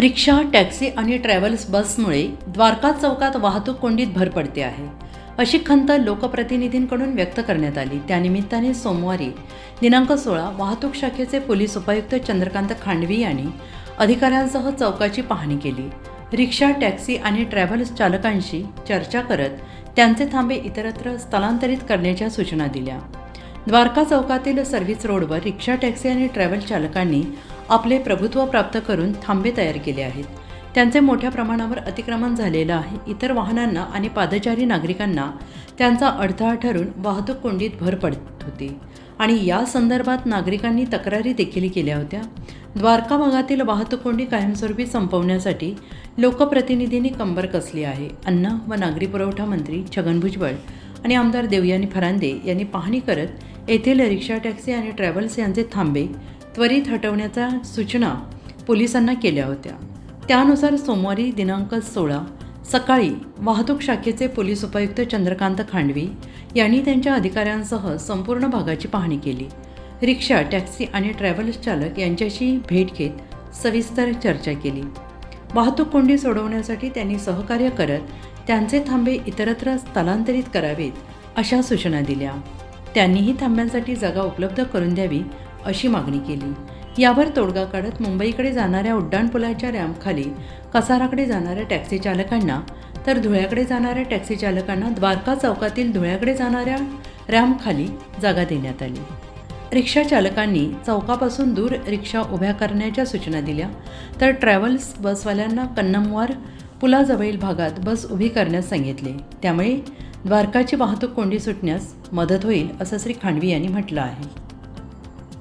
रिक्षा taxi आणि travels बसमुळे द्वारका चौकात वाहतूक कोंडीत भर पडते आहे. अशी खंत लोकप्रतिनिधींकडून व्यक्त करण्यात आली. त्यानिमित्ताने सोमवारी दिनांक सोळा वाहतूक शाखेचे पोलीस उपायुक्त चंद्रकांत खांडवी यांनी अधिकाऱ्यांसह चौकाची पाहणी केली. रिक्षा टॅक्सी आणि ट्रॅव्हल्स चालकांशी चर्चा करत त्यांचे थांबे इतरत्र स्थलांतरित करण्याच्या सूचना दिल्या. द्वारका चौकातील सर्व्हिस रोडवर रिक्षा टॅक्सी आणि ट्रॅव्हल चालकांनी आपले प्रभुत्व प्राप्त करून थांबे तयार केले आहेत. त्यांचे मोठ्या प्रमाणावर अतिक्रमण झालेलं आहे. इतर वाहनांना आणि पादचारी नागरिकांना त्यांचा अडथळा ठरून वाहतूक कोंडीत भर पडत होती. आणि या संदर्भात नागरिकांनी तक्रारी देखील केल्या होत्या. द्वारका भागातील वाहतूक कोंडी कायमस्वरूपी संपवण्यासाठी लोकप्रतिनिधींनी कंबर कसली आहे? अन्न व नागरी पुरवठा मंत्री छगन भुजबळ आणि आमदार देवयानी फरांदे यांनी पाहणी करत येथील रिक्षा टॅक्सी आणि ट्रॅव्हल्स यांचे थांबे त्वरित हटवण्याच्या सूचना पोलिसांना केल्या होत्या. त्यानुसार सोमवारी दिनांक सोळा सकाळी वाहतूक शाखेचे पोलीस उपायुक्त चंद्रकांत खांडवी यांनी त्यांच्या अधिकाऱ्यांसह संपूर्ण भागाची पाहणी केली. रिक्षा टॅक्सी आणि ट्रॅव्हल्स चालक यांच्याशी भेट घेत सविस्तर चर्चा केली. वाहतूक कोंडी सोडवण्यासाठी त्यांनी सहकार्य करत त्यांचे थांबे इतरत्र स्थलांतरित करावेत अशा सूचना दिल्या. त्यांनीही थांब्यांसाठी जागा उपलब्ध करून द्यावी अशी मागणी केली. यावर तोडगा काढत मुंबईकडे जाणाऱ्या उड्डाणपुलाच्या रॅम्पखाली कसाराकडे जाणाऱ्या टॅक्सी चालकांना तर धुळ्याकडे जाणाऱ्या टॅक्सी चालकांना द्वारका चौकातील धुळ्याकडे जाणाऱ्या रॅम्पखाली जागा देण्यात आली. रिक्षा चालकांनी चौकापासून दूर रिक्षा उभ्या करण्याच्या सूचना दिल्या तर ट्रॅव्हल्स बसवाल्यांना कन्नमवार पुलाजवळील भागात बस उभी करण्यास सांगितले. त्यामुळे द्वारकाची वाहतूक कोंडी सुटण्यास मदत होईल असं श्री खांडवी यांनी म्हटलं आहे.